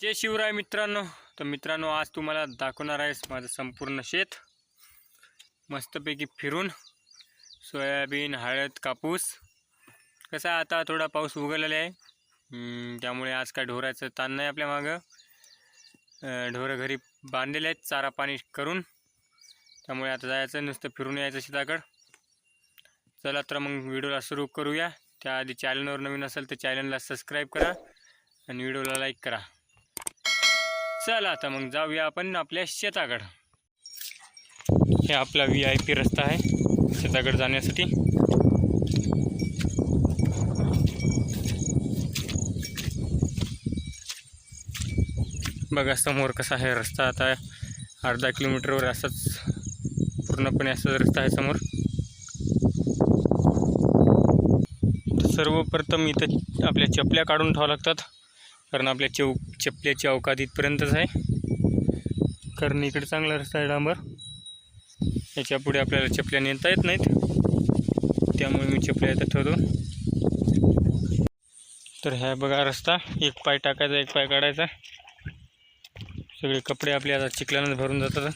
जय शिवराय मित्रांनो. तर मित्रांनो आज तुम्हाला दाखवणार आहे माझं संपूर्ण शेत. मस्तपैकी फिरून सोयाबीन हळद कापूस. कसा आहे आता थोडा पाऊस उघडलेला आहे. त्यामुळे आज काय ढोराचं ताण नाही आपल्या मागं. ढोरं घरी बांधलेले आहेत चारा पाणी करून. त्यामुळे आता जायचं नुसतं फिरून यायचं शेताकडं. चला तर मग व्हिडिओला सुरू करूया. त्याआधी चॅनलवर नवीन असेल तर चॅनलला सबस्क्राईब करा आणि व्हिडिओला लाईक करा. चला आता मग जाऊया आपण आपल्या शेताकडं. हे आपला व्ही आय पी रस्ता आहे शेताकडे जाण्यासाठी. बघा समोर कसा आहे रस्ता. आता अर्धा किलोमीटरवर असाच पूर्णपणे असाच रस्ता आहे समोर. सर्वप्रथम इथं आपल्या चपल्या काढून ठेवावं लागतात. कारण आपल्या चौ चपल्याची अवकात इथपर्यंतच आहे. कारण इकडे चांगला रस्ता आहे डांबर. याच्यापुढे आपल्याला चपल्या नेता येत नाहीत. त्यामुळे मी चपल्या येतात ठेवतो. तर ह्या बघा रस्ता. एक पाय टाकायचा एक पाय काढायचा. सगळे कपडे आपले आता चिखल्यानंच भरून जातात.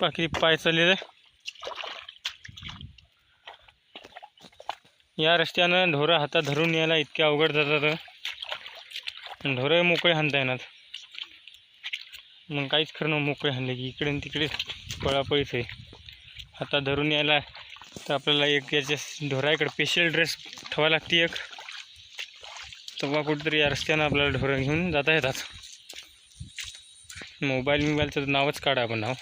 बाकी पाय चाललेले. या रस्त्यानं ढोरं हातात धरून यायला इतके अवघड जातात. ढोरं मोकळे हाणता येणार. मग काहीच खरं मोकळे हाणले की इकडे तिकडे पळापळीच आहे. हातात धरून यायला तर आपल्याला एक याच्या ढोराकडे स्पेशल ड्रेस ठेवा लागते एक. तेव्हा कुठेतरी या रस्त्यानं आपल्याला ढोरं घेऊन जाता येतात. मोबाईल मोबाईलचं नावच काढा आपण नाव.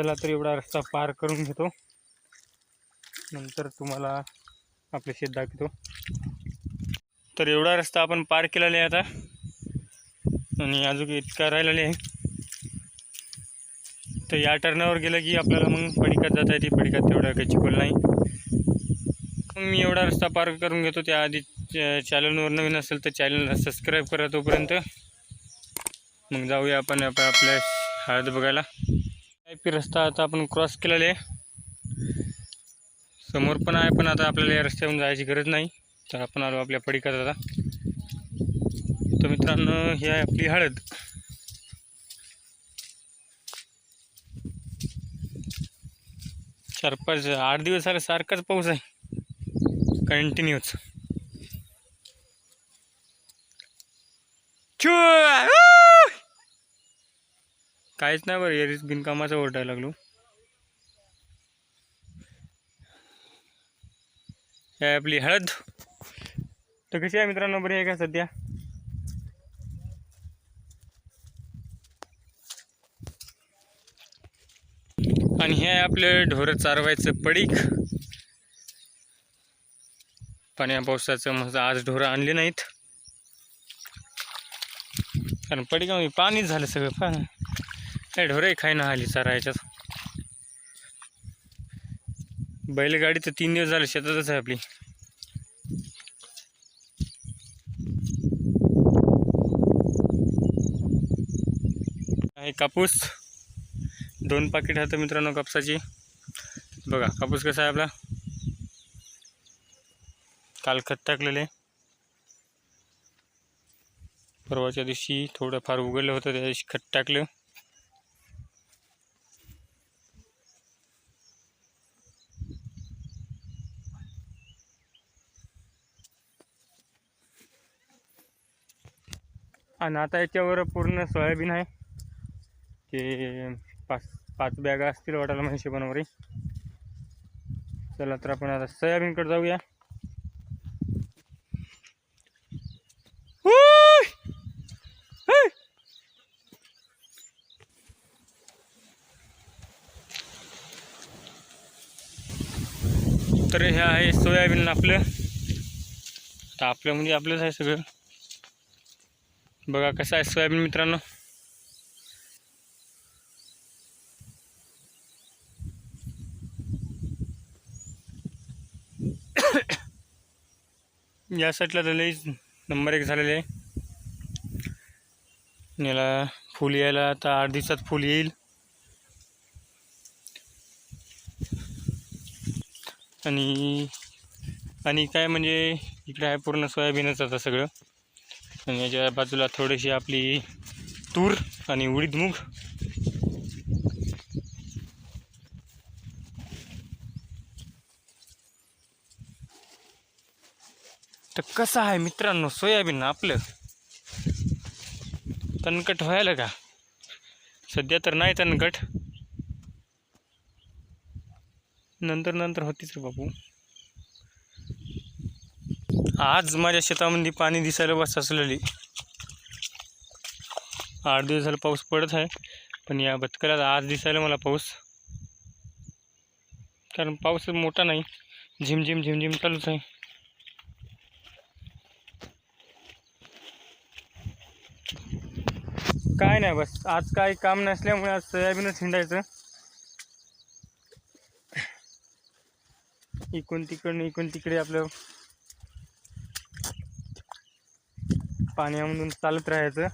चला तर एवढा रस्ता पार करून घेतो. नंतर तुम्हाला आपले शेत दाखवतो. तर एवढा रस्ता आपण पार केलेला आहे आता. आणि अजून इतका राहिलेला आहे. तर या टर्नावर गेलं की आपल्याला मग पडिकात जाता येते. पडिकात तेवढा काही चिखल नाही. मग मी एवढा रस्ता पार करून घेतो. त्याआधी चॅनलवर नवीन असेल तर चॅनलला सबस्क्राईब करा तोपर्यंत. मग जाऊया आपण आपल्या हळद बघायला. आय पी रस्ता आता आपण क्रॉस केलेला आहे. समोर पण आहे पण आता आपल्याला या रस्त्यावरून जायची गरज नाही. तर आपण आलो आपल्या पडिकात आता. तर मित्रांनो ही आहे आपली हळद. चार पाच आठ दिवस झाले सारखाच पाऊस आहे. कंटिन्यूच काहीच नाही बरं एरीच बिनकामाचं ओरडायला लागलो. हे आपली हळद. तर कशी आहे मित्रांनो बरी आहे का सध्या? आणि हे आहे आपलं ढोरं चारवायचं पडीक. पाण्या पावसाचं मग आज ढोरं आणले नाहीत. कारण पडीक पाणीच झालं सगळं पा काय ढोरही खायना आली चारा याच्यात. बैलगाडी तर तीन दिवस झाले शेतातच आहे आपली. आहे कापूस. दोन पाकिट आहेत मित्रांनो कापसाची. बघा कापूस कसा आहे आपला? काल खत टाकलेले. परवाच्या दिवशी थोडंफार उघडलं होतं त्या दिवशी खत टाकलं. आणि आता याच्यावर पूर्ण सोयाबीन आहे. ते पाच पाच बॅगा असतील वाटायला माझ्या हिशोबाने चला तर आपण आता सोयाबीनकडे जाऊया. तर हे आहे सोयाबीन आपलं. तर आपलं म्हणजे आपलंच आहे सगळं. बघा कसं आहे सोयाबीन मित्रांनो. या साईडला तर लई नंबर एक झालेले आहे. याला फुल यायला आता आठ दिवसात फुल येईल. आणि आणि काय म्हणजे इकडे आहे पूर्ण सोयाबीनच आता सगळं. आणि याच्या बाजूला थोडीशी आपली तूर आणि उडीद मूग. तर कसं आहे मित्रांनो सोयाबीन आपलं? तणकट व्हायला का? सध्या तर नाही तणकट नंतर नंतर होतीच रे बापू. आज माझ्या शेतामध्ये पाणी दिसायला बस असलेली आठ दिवस झाला पाऊस पडत आहे पण या बतकऱ्याला आज दिसायला मला पाऊस. कारण पाऊस मोठा नाही झिमझिम झिमझिम चालूच आहे. काय नाही बस आज काय काम नसल्यामुळे आज सोयाबीनच हिंडायचं. इकून तिकडनं इकून तिकडे आपलं पाण्यामधून चालत राहायचं.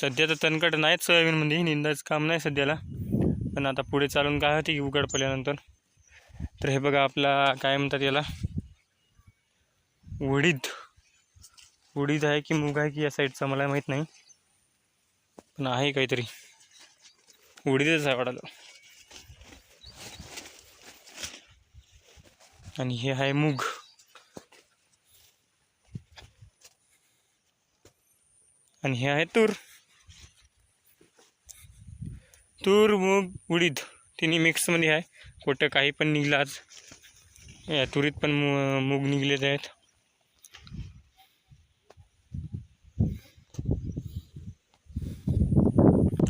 सध्या तर तणकट नाहीच सोयाबीनमध्ये निंदाचं काम नाही सध्याला. पण आता पुढे चालून काय होते की उघड पडल्यानंतर. तर हे बघा आपला काय म्हणतात याला? उडीद. उडीद आहे की मूग आहे की या साईडचा मला माहीत नाही. पण आहे काहीतरी. उडीदच झाडाला आणि हे आहे मूग. आणि हे आहे तूर. तूर मूग उडीद तिन्ही मिक्समध्ये आहे. कुठं काही पण निघलं आज. या तुरीत पण मू मूग निघलेले आहेत.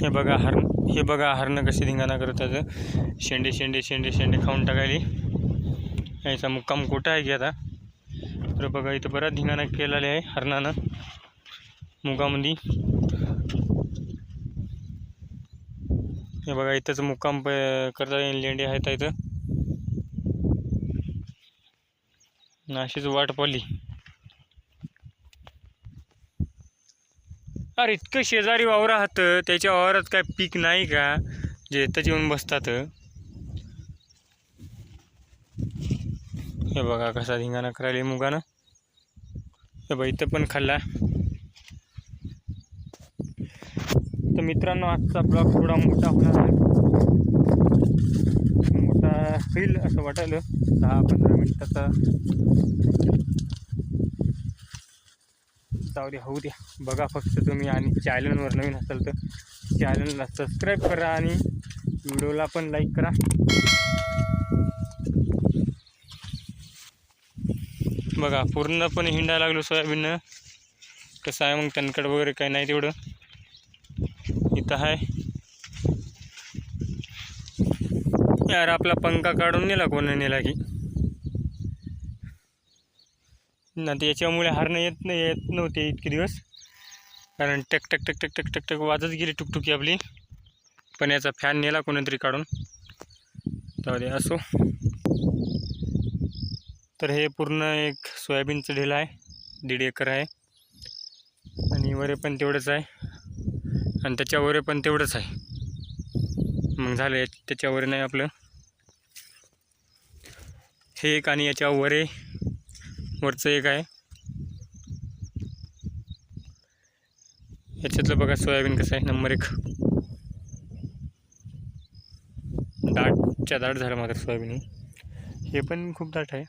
हे बघा हर हे बघा हरणं कशी धिंगाणा करतात शेंडे शेंडे शेंडे शेंडे खाऊन टाकायली. याचा मुक्काम कुठं आहे की आता? तर बघा इथं बराच धिंगाणा केलेला आहे हरणानं. मुगामध्ये हे बघा इथंच मुक्काम प करता येईल. लेंडी आहेत इथं. अशीच वाट पाहिली. अरे इतकं शेजारी वावर आहात त्याच्या वावरात काय पीक नाही का? जे इथंच येऊन बसतात. हे बघा कसा धिंगाणा करायला मुगानं. हे बघा इथं पण खाल्ला. तर मित्रांनो आजचा ब्लॉग थोडा मोठा होणार आहे. मोठा होईल असं वाटलं दहा पंधरा मिनिटाचा. जाऊ द्या होऊ द्या. बघा फक्त तुम्ही आणि चॅनलवर नवीन असाल तर चॅनलला सबस्क्राईब करा आणि व्हिडिओला पण लाईक करा. बघा पूर्णपणे हिंडायला लागलो सोयाबीननं. कसं आहे मग तणकड वगैरे काही नाही तेवढं. इथं आहे. यार आपला पंखा काढून नेला कोणी नेला की? ना तर याच्यामुळे हारणं येत नाही येत नव्हते इतके दिवस. कारण टक टक टक टक टक टक टक वाजत गेली टुकटुकी आपली. पण याचा फॅन नेला कोणीतरी काढून. जाऊ दे असो. तर हे पूर्ण एक सोयाबीनचं ढेला आहे. दीड एकर आहे. आणि वरे पण तेवढंच आहे. आणि त्याच्यावर पण तेवढंच आहे. मग झालं या- त्याच्यावर नाही आपलं. हे एक आणि याच्या वरे. वरचं एक आहे. याच्यातलं बघा सोयाबीन कसं आहे. नंबर एक. दाटच्या दाट झालं मात्र सोयाबीन. हे. पण खूप दाट आहे.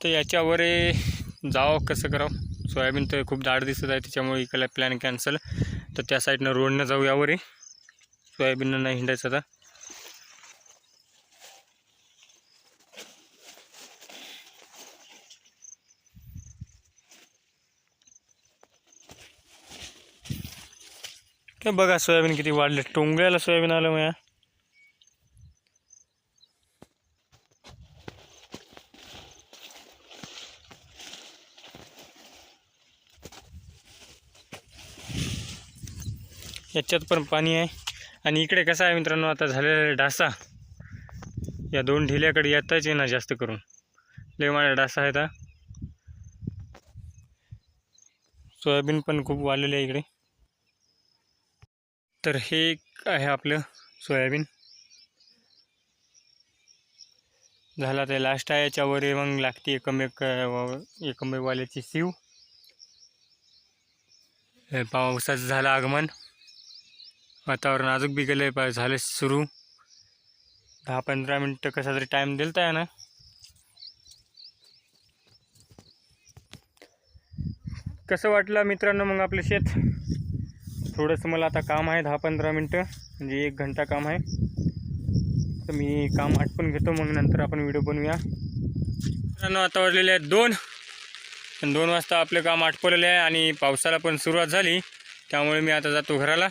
तर याच्यावर जावं कसं करावं? सोयाबीन तर खूप दाट दिसत आहे. त्याच्यामुळे इकडला प्लॅन कॅन्सल तर त्या साईडनं रोडनं जाऊ यावर सोयाबीननं नाही हिंडायचं आता. ते बघा सोयाबीन किती वाढले. टोंगळ्याला सोयाबीन आलं मग याच्यात पण पाणी आहे. आणि इकडे कसं आहे मित्रांनो आता झालेला डासा. या दोन ढिल्याकडे येताच ना जास्त करून. लय माझ्या डासा आहेत आता. सोयाबीन पण खूप वाढलेलं आहे इकडे. तर हे एक आहे आपलं सोयाबीन. झाला ते लास्ट आहे याच्यावर मग लागते एकमेक एकमेकवाल्याची सीव पावसाचं झालं आगमन. वातावरण अजून बी गेलं आहे झालं सुरू. दहा पंधरा मिनटं कसा तरी टाईम दिलता आहे ना कसं वाटलं मित्रांनो मग आपलं शेत? थोडंसं मला आता काम आहे दहा पंधरा मिनटं म्हणजे एक घंटा काम आहे. तर मी काम आटपून घेतो मग नंतर आपण व्हिडिओ बनवूया. मित्रांनो आता वाजलेले आहेत दोन. दोन वाजता आपलं काम आटपवलेलं आहे आणि पावसाला पण सुरुवात झाली. त्यामुळे मी आता जातो घराला.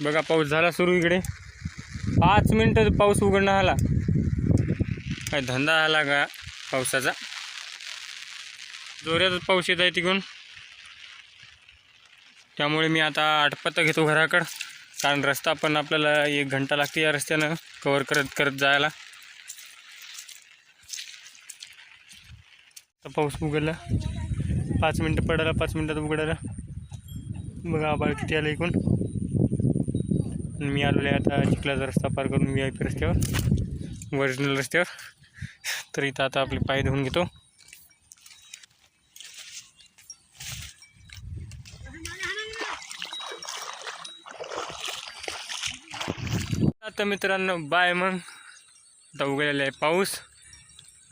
बघा पाऊस झाला सुरू इकडे. पाच मिनटं पाऊस उघडणं आला. काय धंदा आला का पावसाचा? जोरातच पाऊस येत आहे तिकडून. त्यामुळे मी आता आठपत्ता घेतो घराकडं. कारण रस्ता पण आपल्याला एक घंटा लागते या रस्त्यानं कवर करत करत जायला. आता पाऊस उघडला. पाच मिनटं पडायला पाच मिनटात उघडायला. बघा आबाळ किती आलं एकूण मी आलेलो आहे आता चिखलाचा रस्ता पार करून व्ही आय पी रस्त्यावर. ओरिजिनल रस्त्यावर. तर इथं आता आपले पाय धुवून घेतो. तर मित्रांनो बाय मग. आता उघडायला आहे पाऊस.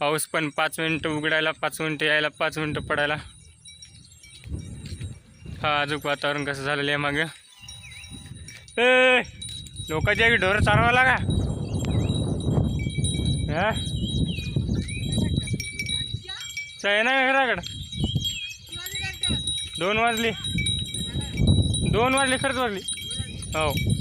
पाऊस पण पाच मिनटं उघडायला पाच मिनटं यायला पाच मिनटं पडायला. हा अजून वातावरण कसं झालेलं आहे मागं? ए लोकांच्या की ढोरं चालवा लागा. हा? आहे ना घराकडं. दोन वाजली. दोन वाजले खरंच वाजली. हो.